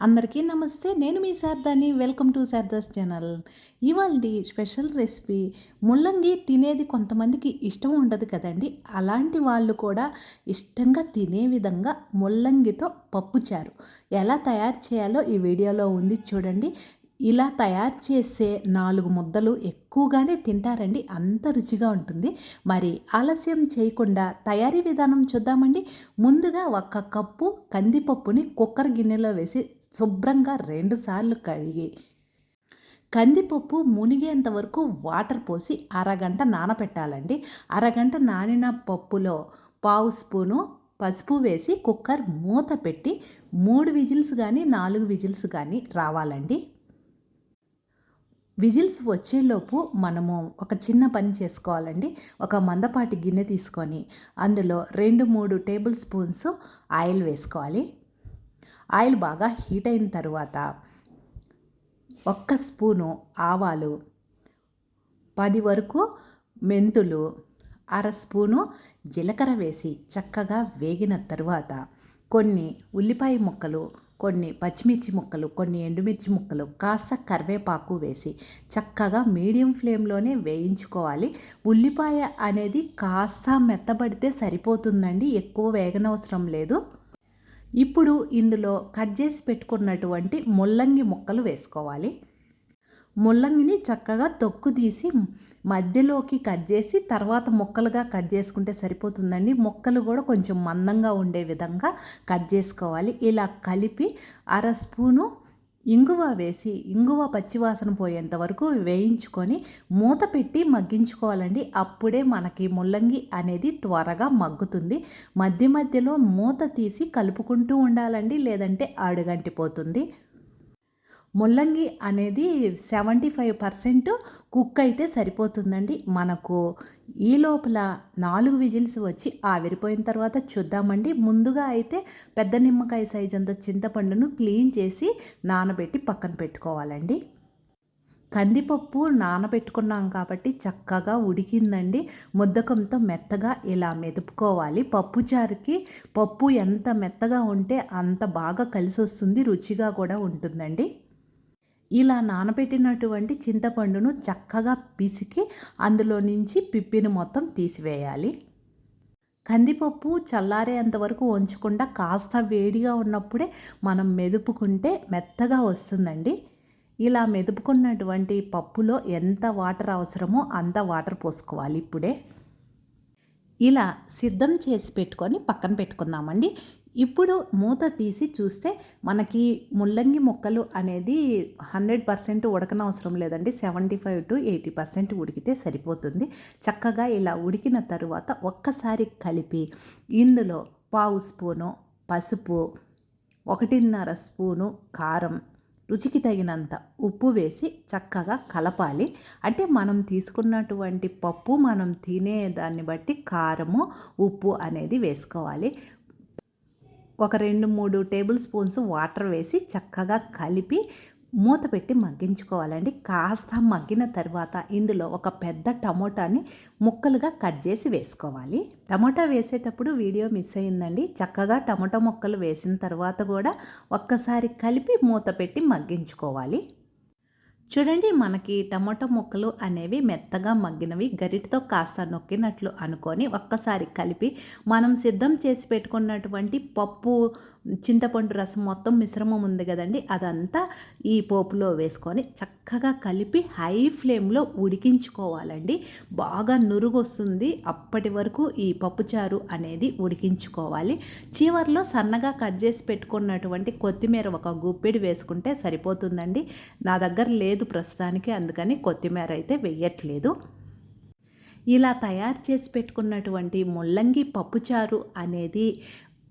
అందరికీ నమస్తే. నేను మీ శారదాని. Welcome to Sharada's channel. ఇవాళ స్పెషల్ రెసిపీ ముల్లంగి తినేది కొంతమందికి ఇష్టం ఉండదు కదండి. అలాంటి వాళ్ళు కూడా ఇష్టంగా తినే విధంగా ముల్లంగితో పప్పుచారు ఎలా తయారు చేయాలో ఈ వీడియోలో ఉంది చూడండి. ఇలా తయారు చేసే నాలుగు ముద్దలు ఎక్కువగానే తింటారండి. అంత రుచిగా ఉంటుంది. మరి ఆలస్యం చేయకుండా తయారీ విధానం చూద్దామండి. ముందుగా ఒక కప్పు కందిపప్పుని కుక్కర్ గిన్నెలో వేసి శుభ్రంగా రెండుసార్లు కడిగి కందిపప్పు మునిగేంత వరకు వాటర్ పోసి అరగంట నానబెట్టాలండి అరగంట నానిన పప్పులో పావు స్పూను పసుపు వేసి కుక్కర్ మూత పెట్టి మూడు విజిల్స్ కానీ నాలుగు విజిల్స్ కానీ రావాలండి. విజిల్స్ వచ్చేలోపు మనము ఒక చిన్న పని చేసుకోవాలండి. ఒక మందపాటి గిన్నె తీసుకొని అందులో రెండు మూడు టేబుల్ స్పూన్స్ ఆయిల్ వేసుకోవాలి. ఆయిల్ బాగా హీట్ అయిన తర్వాత ఒక్క స్పూను ఆవాలు పది వరకు మెంతులు అర స్పూను జీలకర్ర వేసి చక్కగా వేగిన తరువాత కొన్ని ఉల్లిపాయ ముక్కలు కొన్ని పచ్చిమిర్చి ముక్కలు కొన్ని ఎండుమిర్చి ముక్కలు కాస్త కరివేపాకు వేసి చక్కగా మీడియం ఫ్లేమ్లోనే వేయించుకోవాలి. ఉల్లిపాయ అనేది కాస్త మెత్తబడితే సరిపోతుందండి ఎక్కువ వేగనవసరం లేదు. ఇప్పుడు ఇందులో కట్ చేసి పెట్టుకున్నటువంటి ముల్లంగి ముక్కలు వేసుకోవాలి. ముల్లంగిని చక్కగా తొక్కు తీసి మధ్యలోకి కట్ చేసి తర్వాత ముక్కలుగా కట్ చేసుకుంటే సరిపోతుందండి. ముక్కలు కూడా కొంచెం మందంగా ఉండే విధంగా కట్ చేసుకోవాలి. ఇలా కలిపి అర స్పూను ఇంగువ వేసి ఇంగువ పచ్చివాసన పోయేంత వరకు వేయించుకొని మూత పెట్టి మగ్గించుకోవాలండి. అప్పుడే మనకి ముల్లంగి అనేది త్వరగా మగ్గుతుంది. మధ్య మధ్యలో మూత తీసి కలుపుకుంటూ ఉండాలండి. లేదంటే అడుగంటిపోతుంది. ముల్లంగి అనేది సెవెంటీ ఫైవ్ పర్సెంట్ కుక్ అయితే సరిపోతుందండి. మనకు ఈ లోపల నాలుగు విజిల్స్ వచ్చి ఆవిరిపోయిన తర్వాత చూద్దామండి. ముందుగా అయితే పెద్ద నిమ్మకాయ సైజ్ అంత చింతపండును క్లీన్ చేసి నానబెట్టి పక్కన పెట్టుకోవాలండి. కందిపప్పు నానబెట్టుకున్నాం కాబట్టి చక్కగా ఉడికిందండి. ముద్దకంతో మెత్తగా ఇలా మెదుపుకోవాలి. పప్పు చారుకి పప్పు ఎంత మెత్తగా ఉంటే అంత బాగా కలిసి వస్తుంది రుచిగా కూడా ఉంటుందండి. ఇలా నానబెట్టినటువంటి చింతపండును చక్కగా పిసికి అందులో నుంచి పిప్పిని మొత్తం తీసివేయాలి. కందిపప్పు చల్లారేంత వరకు ఉంచకుండా కాస్త వేడిగా ఉన్నప్పుడే మనం మెదుపుకుంటే మెత్తగా వస్తుందండి. ఇలా మెదుపుకున్నటువంటి పప్పులో ఎంత వాటర్ అవసరమో అంత వాటర్ పోసుకోవాలి ఇప్పుడే. ఇలా సిద్ధం చేసి పెట్టుకొని పక్కన పెట్టుకుందామండి. ఇప్పుడు మూత తీసి చూస్తే మనకి ముల్లంగి మొక్కలు అనేది హండ్రెడ్ పర్సెంట్ ఉడకనవసరం లేదండి. Seventy five to eighty percent ఉడికితే సరిపోతుంది. చక్కగా ఇలా ఉడికిన తరువాత ఒక్కసారి కలిపి ఇందులో పావు స్పూను పసుపు ఒకటిన్నర స్పూను కారం రుచికి తగినంత ఉప్పు వేసి చక్కగా కలపాలి. అంటే మనం తీసుకున్నటువంటి పప్పు మనం తినే దాన్ని బట్టి కారము ఉప్పు అనేది వేసుకోవాలి. ఒక రెండు మూడు టేబుల్ స్పూన్స్ వాటర్ వేసి చక్కగా కలిపి మూత పెట్టి మగ్గించుకోవాలండి. కాస్త మగ్గిన తర్వాత ఇందులో ఒక పెద్ద టమోటాని ముక్కలుగా కట్ చేసి వేసుకోవాలి. టమోటా వేసేటప్పుడు వీడియో మిస్ అయిందండి. చక్కగా టమోటా ముక్కలు వేసిన తర్వాత కూడా ఒక్కసారి కలిపి మూత పెట్టి మగ్గించుకోవాలి. చూడండి మనకి టమాటో ముక్కలు అనేవి మెత్తగా మగ్గినవి గరిటతో కాస్త నొక్కినట్లు అనుకొని ఒక్కసారి కలిపి మనం సిద్ధం చేసి పెట్టుకున్నటువంటి పప్పు చింతపండు రసం మొత్తం మిశ్రమం ఉంది కదండి అదంతా ఈ పోపులో వేసుకొని చక్కగా కలిపి హై ఫ్లేమ్లో ఉడికించుకోవాలండి. బాగా నురుగు వస్తుంది అప్పటి వరకు ఈ పప్పుచారు అనేది ఉడికించుకోవాలి. చివరిలో సన్నగా కట్ చేసి పెట్టుకున్నటువంటి కొత్తిమీర ఒక గుప్పిడి వేసుకుంటే సరిపోతుందండి. నా దగ్గర లేదు లేదు ప్రస్తుతానికి అందుకని కొత్తిమీర అయితే వెయ్యట్లేదు ఇలా తయారు చేసి పెట్టుకున్నటువంటి ముల్లంగి పప్పుచారు అనేది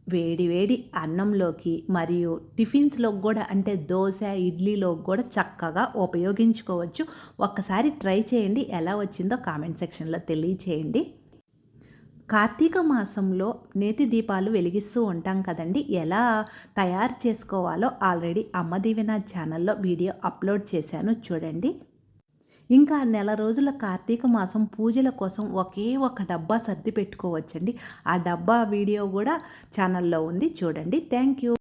వేడి వేడి అన్నంలోకి మరియు టిఫిన్స్లో కూడా అంటే దోశ ఇడ్లీలో కూడా చక్కగా ఉపయోగించుకోవచ్చు. ఒక్కసారి ట్రై చేయండి. ఎలా వచ్చిందో కామెంట్ సెక్షన్లో తెలియచేయండి. కార్తీక మాసంలో నేతి దీపాలు వెలిగిస్తూ ఉంటాం కదండి. ఎలా తయారు చేసుకోవాలో ఆల్రెడీ అమ్మ దీవెన ఛానల్లో వీడియో అప్లోడ్ చేశాను చూడండి. ఇంకా నెల రోజుల కార్తీక మాసం పూజల కోసం ఒకే ఒక డబ్బా సర్ది పెట్టుకోవచ్చండి. ఆ డబ్బా వీడియో కూడా ఛానల్లో ఉంది చూడండి. Thank you.